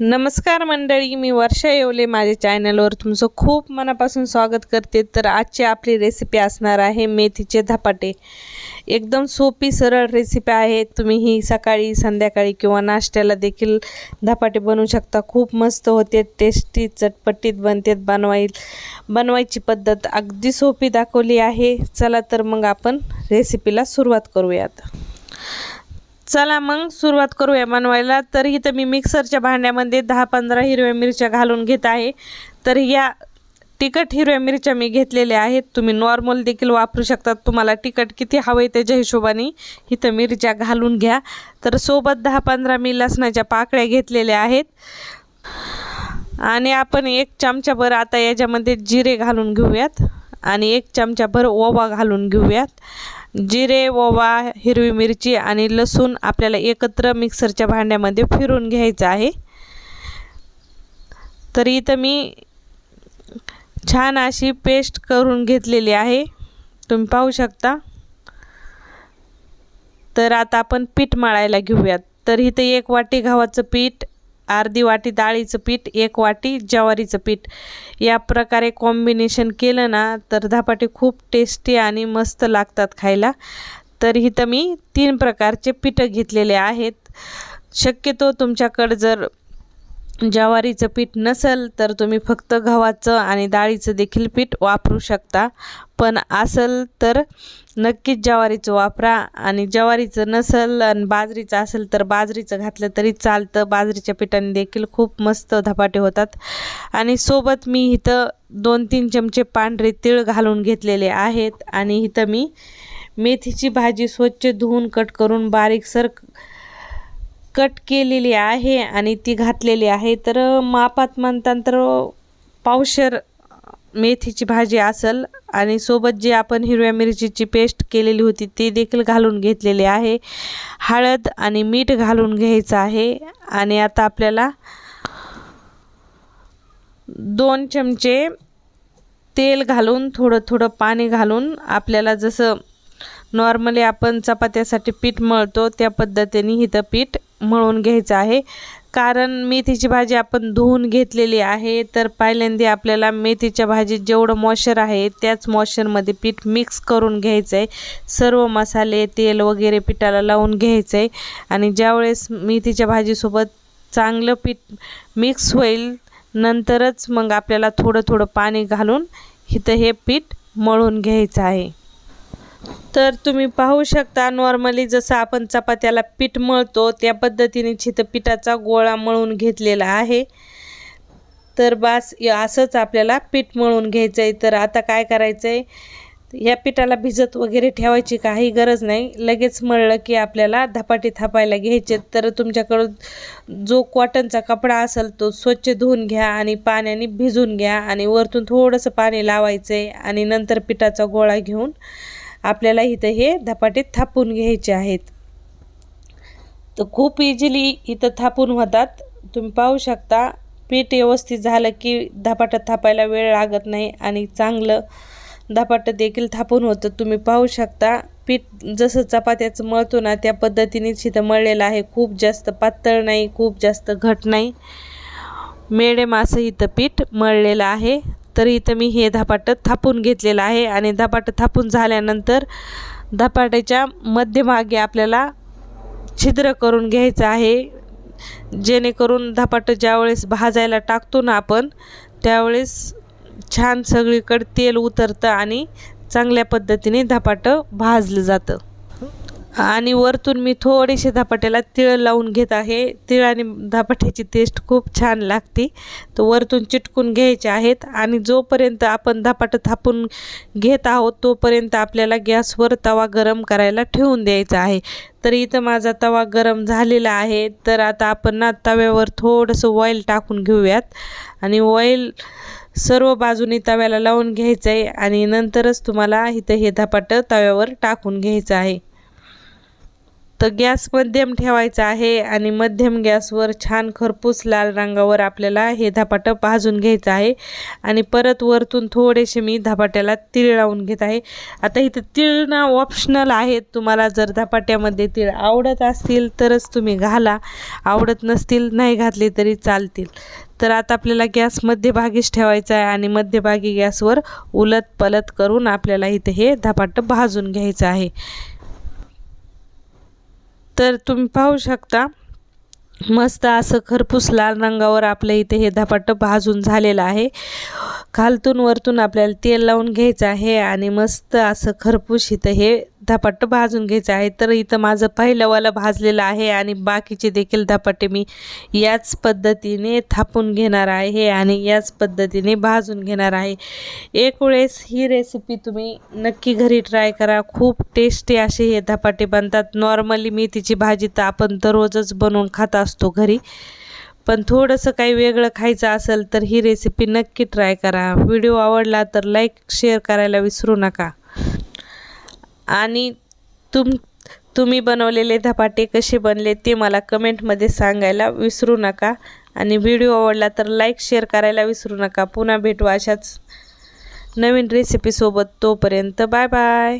नमस्कार मंडळी मी वर्षा येवले माझ्या चॅनलवर. तुमचं खूप मनापासून स्वागत करते. तर आजची आपली रेसिपी असणार आहे मेथीचे धपाटे. एकदम सोपी सरळ रेसिपी आहे. तुम्ही ही सकाळी संध्याकाळी किंवा नाश्त्याला देखील धपाटे बनवू शकता. खूप मस्त होते टेस्टी चटपटीत बनतात बनवाईल बनवायची पद्धत अगदी सोपी दाखवली आहे. चला तर मग आपण रेसिपीला सुरुवात करूयात. चला मग सुरुवात करूया बनवायला. तर इथं मी मिक्सरच्या भांड्यामध्ये दहा पंधरा हिरव्या मिरच्या घालून घेत आहे. तर या तिखट हिरव्या मिरच्या मी घेतलेल्या आहेत. तुम्ही नॉर्मल देखील वापरू शकतात तुम्हाला तिखट किती हवं आहे त्याच्या हिशोबाने इथं मिरच्या घालून घ्या. तर सोबत दहा पंधरा मी लसणाच्या पाकळ्या घेतलेल्या आहेत. आणि आपण एक चमचाभर आता याच्यामध्ये जिरे घालून घेऊयात. आणि एक चमचाभर ओवा घालून घेऊयात. जिरे ओवा हिरवी मिरची आणि लसूण आपल्याला एकत्र मिक्सरच्या भांड्यामध्ये फिरून घ्यायचं आहे. तर इथं मी छान अशी पेस्ट करून घेतलेली आहे. तुम्ही पाहू शकता. तर आता आपण पीठ मळायला घेऊयात. तर इथं एक वाटी गव्हाचं पीठ अर्धी वाटी डाळीचं पीठ एक वाटी ज्वारीचं पीठ. या प्रकारे कॉम्बिनेशन केलं ना तर धपाटे खूप टेस्टी आणि मस्त लागतात खायला. तर इथं मी तीन प्रकारचे पीठं घेतलेले आहेत. शक्यतो तुमच्याकडं जर ज्वारीचं पीठ नसेल तर तुम्ही फक्त गव्हाचं आणि डाळीचं देखील पीठ वापरू शकता. पण असेल तर नक्कीच ज्वारीचं वापरा. आणि ज्वारीचं नसेल आणि बाजरीचं असेल तर बाजरीचं घातलं तरी चालतं. बाजरीच्या पिठाने देखील खूप मस्त धपाटे होतात. आणि सोबत मी इथं दोन तीन चमचे पांढरे तीळ घालून घेतलेले आहेत. आणि इथं मी मेथीची भाजी स्वच्छ धुवून कट करून बारीकसर कट केलेली आहे आणि ती घातलेली आहे तर मापात म्हणतांतर पावशर मेथीची भाजी असेल आणि सोबत जी आपण हिरव्या मिरचीची पेस्ट केलेली होती ती देखील घालून घेतलेली आहे. हळद आणि मीठ घालून घ्यायचं आहे आणि आता आपल्याला दोन चमचे तेल घालून थोडं थोडं पाणी घालून आपल्याला जसं नॉर्मली आपण चपात्यासाठी पीठ मळतो त्या पद्धतीने हिथं पीठ मळून घ्यायचं आहे. कारण मेथीची भाजी आपण धुवून घेतलेली आहे तर पहिल्यांदा आपल्याला मेथीच्या भाजीत जेवढं मॉशर आहे त्याच मॉशरमध्ये पीठ मिक्स करून घ्यायचं आहे सर्व मसाले तेल वगैरे पिठाला लावून घ्यायचं आहे आणि ज्यावेळेस मेथीच्या भाजीसोबत चांगलं पीठ मिक्स होईल नंतरच मग आपल्याला थोडं थोडं पाणी घालून इथं हे पीठ मळून घ्यायचं आहे. तर तुम्ही पाहू शकता नॉर्मली जसं आपण चपात्याला पीठ मळतो त्या पद्धतीने छिथं पिठाचा गोळा मळून घेतलेला आहे तर बास असंच आपल्याला पीठ मळून घ्यायचं आहे तर आता काय करायचं आहे या पिठाला भिजत वगैरे ठेवायची काही गरज नाही. लगेच मळलं की आपल्याला धपाटे थापायला घ्यायचे. तर तुमच्याकडं जो कॉटनचा कपडा असेल तो स्वच्छ धुवून घ्या आणि पाण्याने भिजून घ्या आणि वरतून थोडंसं पाणी लावायचं आहे आणि नंतर पिठाचा गोळा घेऊन आपल्याला इथं हे धपाटे थापून घ्यायचे आहेत. तर खूप इझिली इथं थापून होतात. तुम्ही पाहू शकता पीठ व्यवस्थित झालं की धपाटं थापायला वेळ लागत नाही आणि चांगलं धपाटं देखील थापून होतं. तुम्ही पाहू शकता पीठ जसं चपात्याचं मळतो ना त्या पद्धतीनेच इथं मळलेलं आहे. खूप जास्त पातळ नाही खूप जास्त घट नाही. मेडम असं इथं पीठ मळलेलं आहे. तर इथं मी हे धपाटं थापून घेतलेलं आहे आणि धपाटं थापून झाल्यानंतर धपाट्याच्या मध्यभागी आपल्याला छिद्र करून घ्यायचं आहे. जेणेकरून धपाटं ज्यावेळेस भाजायला टाकतो ना आपण त्यावेळेस छान सगळीकडे तेल उतरतं आणि चांगल्या पद्धतीने धपाटं भाजलं जातं. आणि वरतून मी थोडेसे धपाट्याला तिळ लावून घेत आहे. तिळ आणि धापाट्याची टेस्ट खूप छान लागते. तर वरतून चिटकून घ्यायचे आहेत आणि जोपर्यंत आपण धपाटं थापून घेत आहोत तोपर्यंत आपल्याला गॅसवर तवा गरम करायला ठेवून द्यायचा आहे. तर इथं माझा तवा गरम झालेला आहे. तर आता आपण ना तव्यावर थोडंसं ऑइल टाकून घेऊयात. आणि ऑइल सर्व बाजूनी तव्याला लावून घ्यायचं आहे. आणि नंतरच तुम्हाला इथं हे धपाटं तव्यावर टाकून घ्यायचं आहे. तर गॅस मध्यम ठेवायचा आहे आणि मध्यम गॅसवर छान खरपूस लाल रंगावर आपल्याला हे धपाटं भाजून घ्यायचं आहे. आणि परत वरतून थोडेसे मी धपाट्याला तीळ लावून घेत आहे. आता इथं तीळ ना ऑप्शनल आहेत. तुम्हाला जर धपाट्यामध्ये तीळ आवडत असतील तरच तुम्ही घाला. आवडत नसतील नाही घातले तरी चालतील. तर आता आपल्याला गॅस मध्यभागीच ठेवायचा आहे आणि मध्यभागी गॅसवर उलट पलत करून आपल्याला इथे हे धपाटं भाजून घ्यायचं आहे. तर तुम्ही पाहू शकता मस्त असं खरपूस लाल रंगावर आपल्या इथे हे धपाटं भाजून झालेलं आहे. खालतून वरतून आपल्याला तेल लावून घ्यायचं आहे आणि मस्त असं खरपूस इथं हे धपाट भाजून घ्यायचं आहे. तर इथं माझं पहिलंवालं भाजलेलं आहे आणि बाकीचे देखील धपाटे मी याच पद्धतीने थापून घेणार आहे आणि याच पद्धतीने भाजून घेणार आहे. एक वेळेस ही रेसिपी तुम्ही नक्की घरी ट्राय करा. खूप टेस्टी असे हे धपाटे बनतात. नॉर्मली मेथीची भाजी तर आपण दररोजच बनवून खात असतो घरी. पण थोडंसं काही वेगळं खायचं असेल तर ही रेसिपी नक्की ट्राय करा. व्हिडिओ आवडला तर लाईक शेअर करायला विसरू नका. आणि तुम तुम्ही बनवलेले धपाटे कसे बनले ते मला कमेंटमध्ये सांगायला विसरू नका. आणि व्हिडिओ आवडला तर लाईक शेअर करायला विसरू नका. पुन्हा भेटू अशाच नवीन रेसिपीसोबत तोपर्यंत बाय बाय.